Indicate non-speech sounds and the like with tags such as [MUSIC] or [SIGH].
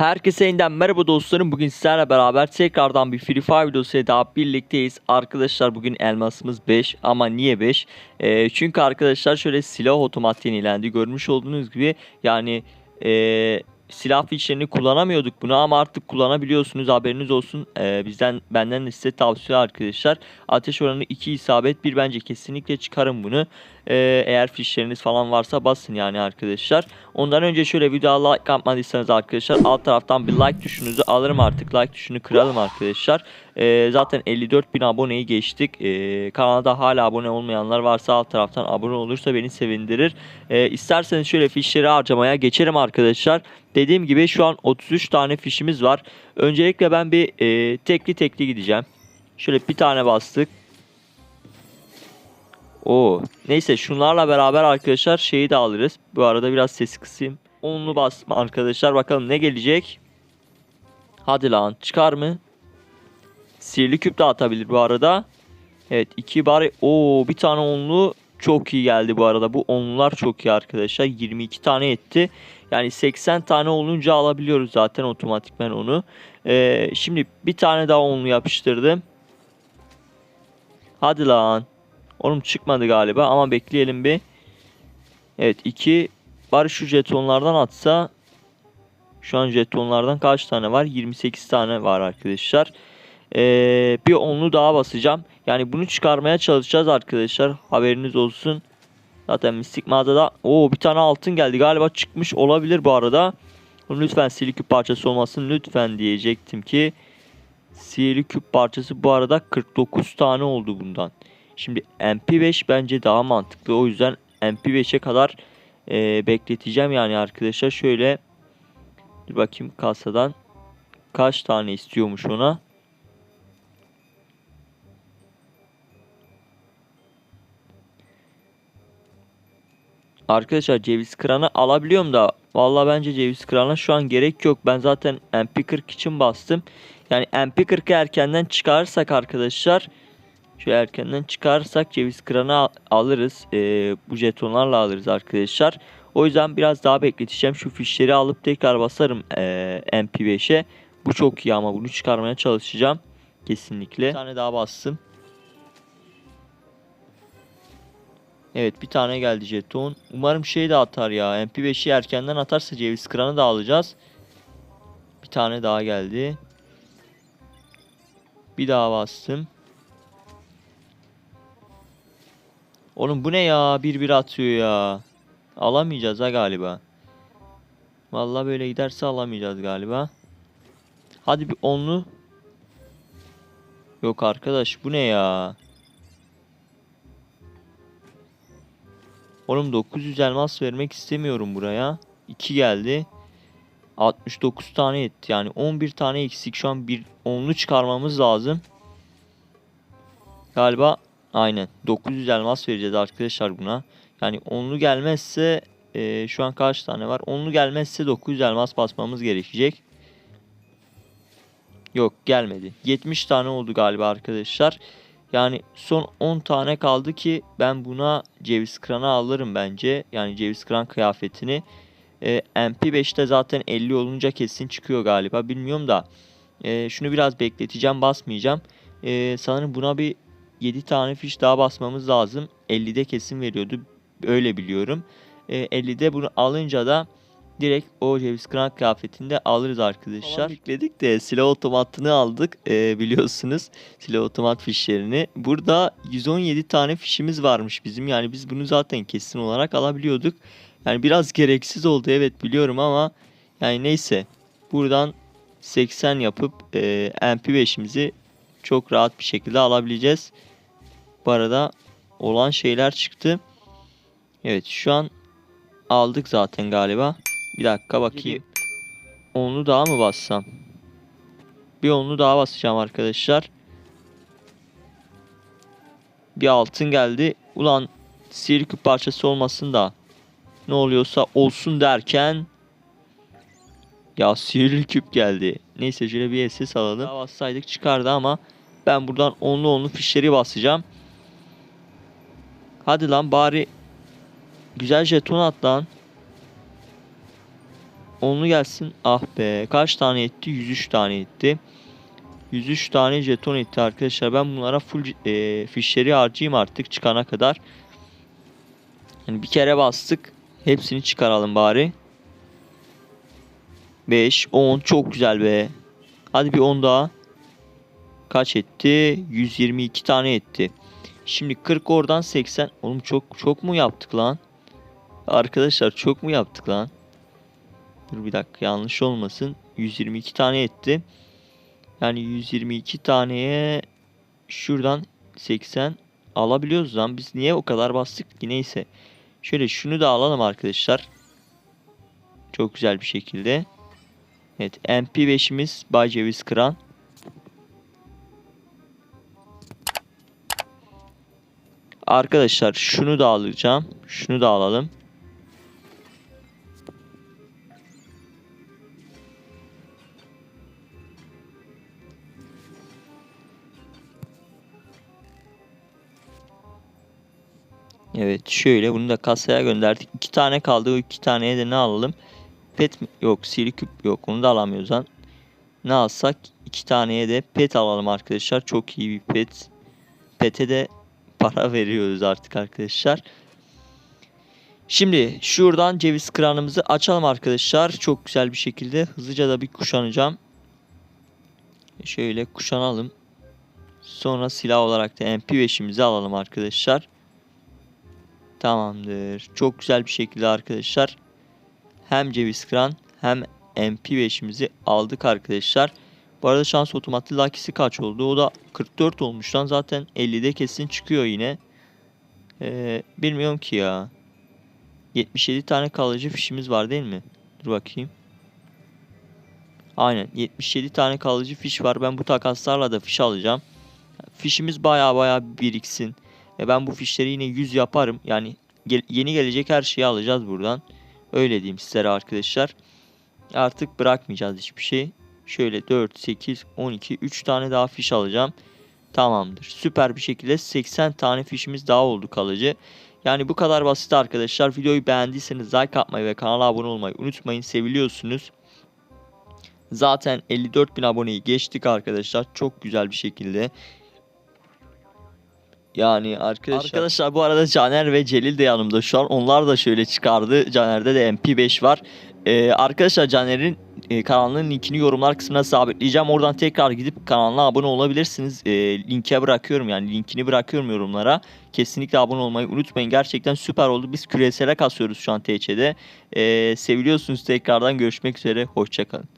Herkese yeniden merhaba dostlarım. Bugün sizlerle beraber tekrardan bir Free Fire videosuyla daha birlikteyiz. Arkadaşlar bugün elmasımız 5 ama niye 5? Ee, çünkü arkadaşlar şöyle silah otomat yenilendi. Görmüş olduğunuz gibi yani ee, silah fişlerini kullanamıyorduk bunu ama artık kullanabiliyorsunuz. Haberiniz olsun. Ee, bizden benden de size tavsiye arkadaşlar. Ateş oranı 2 isabet 1 bence kesinlikle çıkarın bunu. Ee, eğer fişleriniz falan varsa basın yani arkadaşlar. Ondan önce şöyle videoya like atmadıysanız arkadaşlar alt taraftan bir like tuşunuzu alırım artık. Like tuşunu kıralım arkadaşlar. Ee, zaten 54 bin aboneyi geçtik. Ee, kanalda hala abone olmayanlar varsa alt taraftan abone olursa beni sevindirir. Ee, isterseniz şöyle fişleri harcamaya geçerim arkadaşlar. Dediğim gibi şu an 33 tane fişimiz var. Öncelikle ben bir e, tekli tekli gideceğim. Şöyle bir tane bastık. Oo. Neyse şunlarla beraber arkadaşlar şeyi de alırız. Bu arada biraz sesi kısayım. Onlu basma arkadaşlar. Bakalım ne gelecek. Hadi lan çıkar mı? Sihirli küp de atabilir bu arada. Evet iki bari. Oo bir tane onlu çok iyi geldi bu arada. Bu onlular çok iyi arkadaşlar. 22 tane etti. Yani 80 tane olunca alabiliyoruz zaten otomatikmen onu. Ee, şimdi bir tane daha onlu yapıştırdım. Hadi lan. Oğlum çıkmadı galiba ama bekleyelim bir. Evet 2. Bari şu jetonlardan atsa. Şu an jetonlardan kaç tane var? 28 tane var arkadaşlar. Ee, bir onlu daha basacağım. Yani bunu çıkarmaya çalışacağız arkadaşlar. Haberiniz olsun. Zaten mistik mağazada. Oo bir tane altın geldi. Galiba çıkmış olabilir bu arada. Lütfen sihirli küp parçası olmasın. Lütfen diyecektim ki. Sihirli küp parçası bu arada 49 tane oldu bundan. Şimdi MP5 bence daha mantıklı. O yüzden MP5'e kadar e, bekleteceğim yani arkadaşlar. Şöyle bir bakayım kasadan kaç tane istiyormuş ona. Arkadaşlar ceviz kıranı alabiliyorum da vallahi bence ceviz kırana şu an gerek yok. Ben zaten MP40 için bastım. Yani MP40'ı erkenden çıkarırsak arkadaşlar Şöyle erkenden çıkarsak ceviz kıranı al- alırız. Ee, bu jetonlarla alırız arkadaşlar. O yüzden biraz daha bekleteceğim. Şu fişleri alıp tekrar basarım ee, MP5'e. Bu çok iyi ama bunu çıkarmaya çalışacağım. Kesinlikle. Bir tane daha bassın. Evet bir tane geldi jeton. Umarım şey de atar ya. MP5'i erkenden atarsa ceviz kıranı da alacağız. Bir tane daha geldi. Bir daha bastım. Oğlum bu ne ya? Bir bir atıyor ya. Alamayacağız ha galiba. Vallahi böyle giderse alamayacağız galiba. Hadi bir onlu. Yok arkadaş bu ne ya? Oğlum 900 elmas vermek istemiyorum buraya. 2 geldi. 69 tane etti. Yani 11 tane eksik. Şu an bir onlu çıkarmamız lazım. Galiba Aynen. 900 elmas vereceğiz arkadaşlar buna. Yani onlu gelmezse e, şu an kaç tane var? Onlu gelmezse 900 elmas basmamız gerekecek. Yok gelmedi. 70 tane oldu galiba arkadaşlar. Yani son 10 tane kaldı ki ben buna ceviz kıranı alırım bence. Yani ceviz kıran kıyafetini. E, MP5'te zaten 50 olunca kesin çıkıyor galiba. Bilmiyorum da. E, şunu biraz bekleteceğim basmayacağım. E, sanırım buna bir 7 tane fiş daha basmamız lazım. 50'de kesin veriyordu. Öyle biliyorum. E, 50'de bunu alınca da direkt o ceviz kıran kıyafetinde alırız arkadaşlar. Tamam, yükledik de silah otomatını aldık e, biliyorsunuz. Silah otomat fişlerini. Burada 117 tane fişimiz varmış bizim. Yani biz bunu zaten kesin olarak alabiliyorduk. Yani biraz gereksiz oldu evet biliyorum ama yani neyse. Buradan 80 yapıp e, MP5'imizi çok rahat bir şekilde alabileceğiz. Bu arada olan şeyler çıktı. Evet şu an aldık zaten galiba. Bir dakika bakayım. Onlu daha mı bassam? Bir onlu daha basacağım arkadaşlar. Bir altın geldi. Ulan sihir küp parçası olmasın da ne oluyorsa olsun derken ya sihirli küp geldi. Neyse şöyle bir SS alalım. Daha bassaydık çıkardı ama ben buradan onlu onlu fişleri basacağım. Hadi lan bari güzel jeton at lan. Onlu gelsin. Ah be. Kaç tane etti? 103 tane etti. 103 tane jeton etti arkadaşlar. Ben bunlara full e, fişleri harcayayım artık çıkana kadar. Yani bir kere bastık. Hepsini çıkaralım bari. 5, 10 çok güzel be. Hadi bir 10 daha. Kaç etti? 122 tane etti. Şimdi 40 oradan 80. Oğlum çok çok mu yaptık lan? Arkadaşlar çok mu yaptık lan? Dur bir dakika yanlış olmasın. 122 tane etti. Yani 122 taneye şuradan 80 alabiliyoruz lan. Biz niye o kadar bastık ki neyse. Şöyle şunu da alalım arkadaşlar. Çok güzel bir şekilde. Evet MP5'imiz Bay Ceviz Kıran. Arkadaşlar şunu da alacağım. Şunu da alalım. Evet şöyle bunu da kasaya gönderdik. İki tane kaldı. O iki taneye de ne alalım? Pet mi? Yok sihirli küp yok. Onu da alamıyoruz lan. Ne alsak? iki taneye de pet alalım arkadaşlar. Çok iyi bir pet. Pete de para [LAUGHS] veriyoruz artık arkadaşlar. Şimdi şuradan ceviz kıranımızı açalım arkadaşlar. Çok güzel bir şekilde hızlıca da bir kuşanacağım. Şöyle kuşanalım. Sonra silah olarak da MP5'imizi alalım arkadaşlar. Tamamdır. Çok güzel bir şekilde arkadaşlar. Hem ceviz kıran hem MP5'imizi aldık arkadaşlar. Bu arada şans otomatlı lakisi kaç oldu? O da 44 olmuş lan. Zaten 50'de kesin çıkıyor yine. Ee, bilmiyorum ki ya. 77 tane kalıcı fişimiz var değil mi? Dur bakayım. Aynen 77 tane kalıcı fiş var. Ben bu takaslarla da fiş alacağım. Fişimiz baya baya biriksin. E ben bu fişleri yine 100 yaparım. Yani gel- yeni gelecek her şeyi alacağız buradan. Öyle diyeyim sizlere arkadaşlar. Artık bırakmayacağız hiçbir şey. Şöyle 4, 8, 12, 3 tane daha fiş alacağım. Tamamdır. Süper bir şekilde 80 tane fişimiz daha oldu kalıcı. Yani bu kadar basit arkadaşlar. Videoyu beğendiyseniz like atmayı ve kanala abone olmayı unutmayın. Seviliyorsunuz. Zaten 54 bin aboneyi geçtik arkadaşlar. Çok güzel bir şekilde. Yani arkadaşlar. Arkadaşlar bu arada Caner ve Celil de yanımda şu an. Onlar da şöyle çıkardı. Caner'de de MP5 var. Ee, arkadaşlar Caner'in e, kanalının linkini yorumlar kısmına sabitleyeceğim. Oradan tekrar gidip kanalına abone olabilirsiniz. E, linke bırakıyorum yani linkini bırakıyorum yorumlara. Kesinlikle abone olmayı unutmayın. Gerçekten süper oldu. Biz küresele kasıyoruz şu an TC'de. E, seviliyorsunuz tekrardan görüşmek üzere. Hoşçakalın.